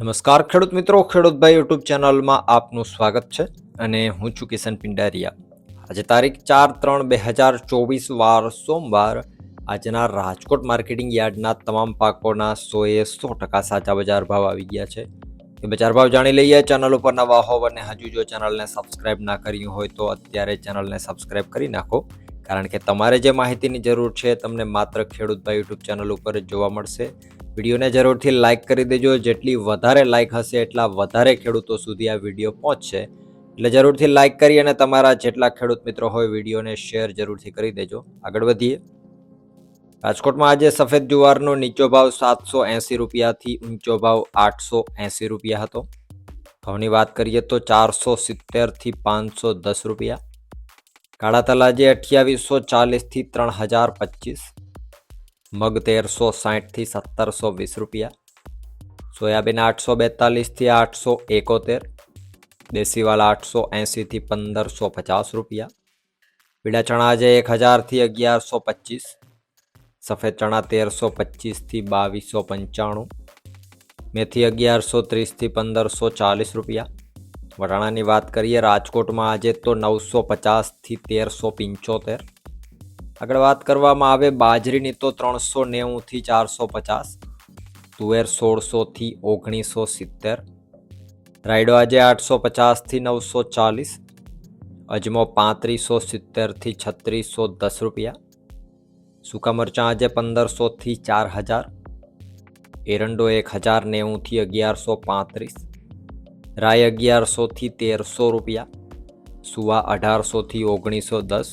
નમસ્કાર, ખેડૂત મિત્રો. ખેડૂતભાઈ યુટ્યુબ ચેનલમાં આપનું સ્વાગત છે અને હું છું કિશન પિંડારિયા. આજે તારીખ ચાર ત્રણ બે હજાર ચોવીસ, વાર સોમવાર. આજના રાજકોટ માર્કેટિંગ યાર્ડના તમામ પાકોના સોએ સો ટકા સાચા બજાર ભાવ આવી ગયા છે. એ બજાર ભાવ જાણી લઈએ. ચેનલ ઉપર નવા હોવ અને હજુ જો ચેનલને સબસ્ક્રાઇબ ના કર્યું હોય તો અત્યારે ચેનલને સબસ્ક્રાઇબ કરી નાખો. કારણ કે તમારે જે માહિતીની જરૂર છે તમને માત્ર ખેડૂતભાઈ યુટ્યુબ ચેનલ ઉપર જોવા મળશે. વિડીયોને જરૂરથી લાઇક કરી દેજો. જેટલી વધારે લાઇક હશે એટલા વધારે ખેડૂતો સુધી આ વીડિયો પહોંચશે. એટલે જરૂરથી લાઇક કરી અને તમારા જેટલા ખેડૂત મિત્રો હોય વિડીયોને શેર જરૂરથી કરી દેજો. આગળ વધીએ. રાજકોટમાં આજે સફેદ જુવારનો નીચો ભાવ સાતસો એંસી રૂપિયાથી ઊંચો ભાવ આઠસો એંસી રૂપિયા હતો. ભાવની વાત કરીએ તો ચારસો સિત્તેરથી પાંચસો દસ રૂપિયા. કાળા તલાજે અઠ્યાવીસો ચાલીસથી ત્રણ હજાર પચીસ. મગ તેરસો સાહીઠથી સત્તરસો વીસ રૂપિયા. સોયાબીન આઠસો બેતાલીસથી આઠસો એકોતેર. દેશીવાલ આઠસો એંસીથી પંદરસો પચાસ રૂપિયા. પીળા ચણા આજે એક હજારથી અગિયારસો પચીસ. સફેદ ચણા તેરસો પચીસથી બાવીસો પંચાણું. મેથી અગિયારસો ત્રીસથી પંદરસો ચાલીસ રૂપિયા. વટાણાની વાત કરીએ, રાજકોટમાં આજે તો નવસો પચાસથી તેરસો પંચોતેર. આગળ વાત કરવામાં આવે, બાજરીની તો ત્રણસો નેવુંથી ચારસો પચાસ, તુવેર સોળસોથી ઓગણીસો સિત્તેર, રાયડો આજે આઠસો પચાસથી નવસો ચાલીસ, અજમો પાંત્રીસો સિત્તેરથી છત્રીસો દસ રૂપિયા, સૂકા મરચાં આજે પંદરસોથી ચાર હજાર, એરંડો એક હજાર નેવુંથી અગિયારસો પાંત્રીસ રાય અગિયારસોથી તેરસો રૂપિયા, સુવા અઢારસોથી ઓગણીસો દસ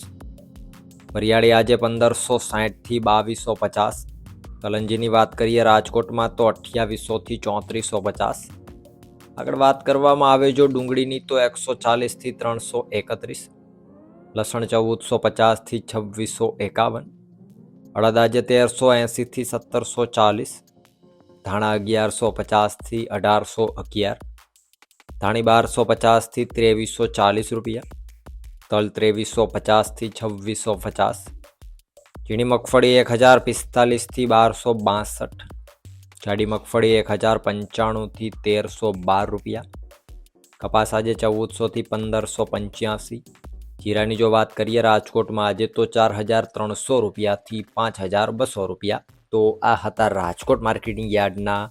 વરિયાળી આજે પંદરસો સાહીઠથી બાવીસો પચાસ. કલંજીની વાત કરીએ રાજકોટમાં તો અઠ્યાવીસોથી ચોત્રીસો પચાસ. આગળ વાત કરવામાં આવે જો ડુંગળીની તો એકસો ચાલીસથી ત્રણસો એકત્રીસ. લસણ ચૌદસો પચાસથી છવ્વીસો એકાવન. અડદ આજે તેરસો એંસીથી સત્તરસો ચાલીસ. ધાણા અગિયારસો પચાસથી અઢારસો અગિયાર. ધાણી બારસો પચાસથી ત્રેવીસો ચાલીસ રૂપિયા. તલ ત્રેવીસો પચાસથી છવ્વીસો પચાસ. ઝીણી મગફળી એક હજાર પિસ્તાલીસથી બારસો બાસઠ. જાડી મગફળી એક હજાર પંચાણુંથી તેરસો બાર રૂપિયા. કપાસ આજે ચૌદસોથી પંદરસો પંચ્યાસી. જીરાની જો વાત કરીએ રાજકોટમાં આજે તો ચાર હજાર ત્રણસો રૂપિયાથી પાંચ હજાર બસો રૂપિયા. તો આ હતા રાજકોટ માર્કેટિંગ યાર્ડના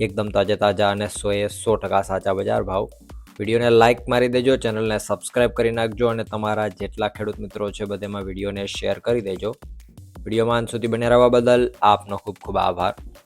એકદમ તાજા તાજા અને સોએ સો ટકા સાચા બજાર ભાવ. વિડીયોને લાઇક મારી દેજો, ચેનલને સબસ્ક્રાઇબ કરી નાખજો અને તમારા જેટલા ખેડૂત મિત્રો છે બધેમાં વિડીયોને શેર કરી દેજો. વિડીયોમાં અંત સુધી બને રહેવા બદલ આપનો ખૂબ ખૂબ આભાર.